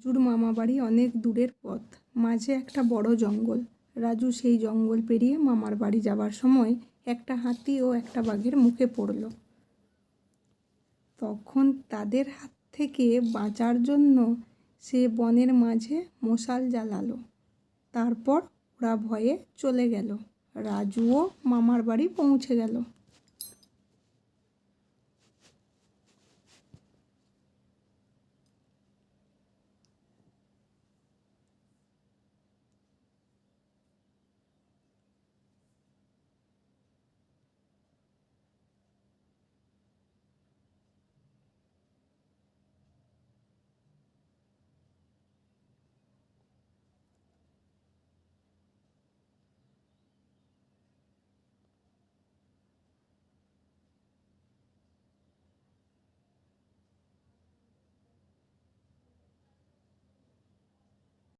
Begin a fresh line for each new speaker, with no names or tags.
রাজুর মামা বাড়ি অনেক দূরের পথ। মাঝে একটা বড় জঙ্গল। রাজু সেই জঙ্গল পেরিয়ে মামার বাড়ি যাবার সময় একটা হাতি ও একটা বাঘের মুখে পড়ল। তখন তাদের হাত থেকে বাঁচার জন্য সে বনের মাঝে মশাল জ্বালালো। তারপর ওরা ভয়ে চলে গেল। রাজুও মামার বাড়ি পৌঁছে গেল।